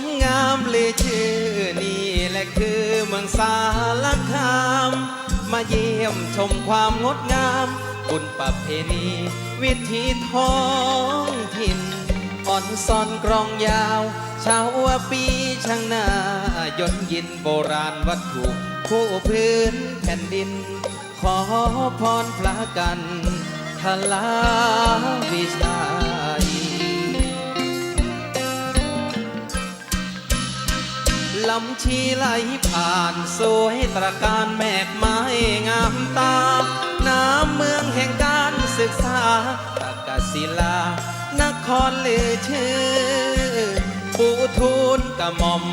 มงามเลยชื่อนี่และคือเมืองสารคาม มาเยี่ยมชมความงดงาม บุญประเพณี วิถีท้องถิ่นอ่อนซอนกรองยาว ชาวปีช่างน้ายนยินโบราณวัตถุคู่พื้นแผ่นดิน ขอพรพระกันทลาวิชาำชีไหลผ่านสวยตระการแมกไม้งามตา น้ำเมืองแห่งการศึกษาตากศิลา นครลือชื่อ ปูทูลกระหม่อม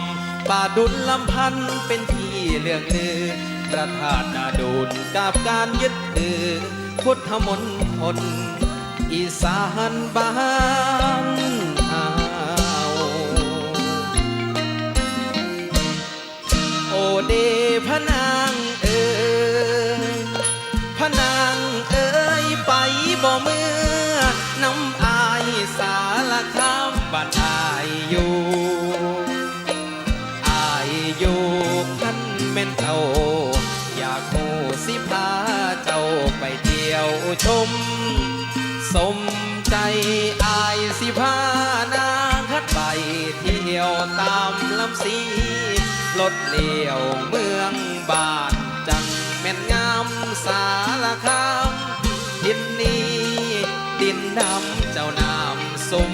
ป่าดุลลำพันธ์เป็นที่เรื่องลือพระธาตุนาดูนกับการยึดถือพุทธมนตรอีสานบ้าน พระนางเอ๋ยพระนางเอ๋ยไปบ่เมื่อน้ำอายสารคามบ้านอายอยู่อายอยู่ขันแม่นเจ้าอยากหูสิพาเจ้าไปเที่ยวชม สมใจอายสิพานางคัดไปเที่ยวตามลำสี รถเลี้ยวเมืองบานจังแม่นงามสารคามดินนี้ดินดำเจ้าน้ำสม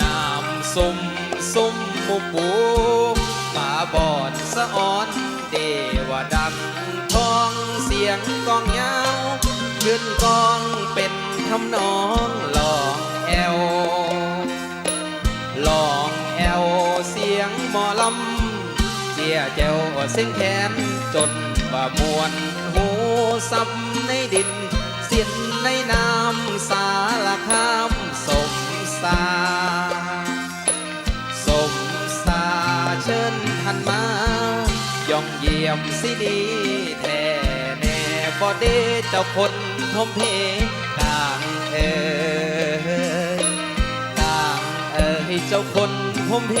น้ำส้มส้มหมูปูป่าบอนสะออนเดวดังทองเสียงกองยาวขึ้นกองเป็นทำนองหลองแอวหลอง หมอลำเจียเจ้าเส้นแขนจนว่ามวนหูซับในดิน สิ้นในน้ำสารคามสมสาสมสาเชิญท่านมา ย่องเยี่ยมสิดีแท่แน่บ่เดเจ้าคนทมเพกลางเอ่ยกลางเอ่ยเจ้าคนทมเพ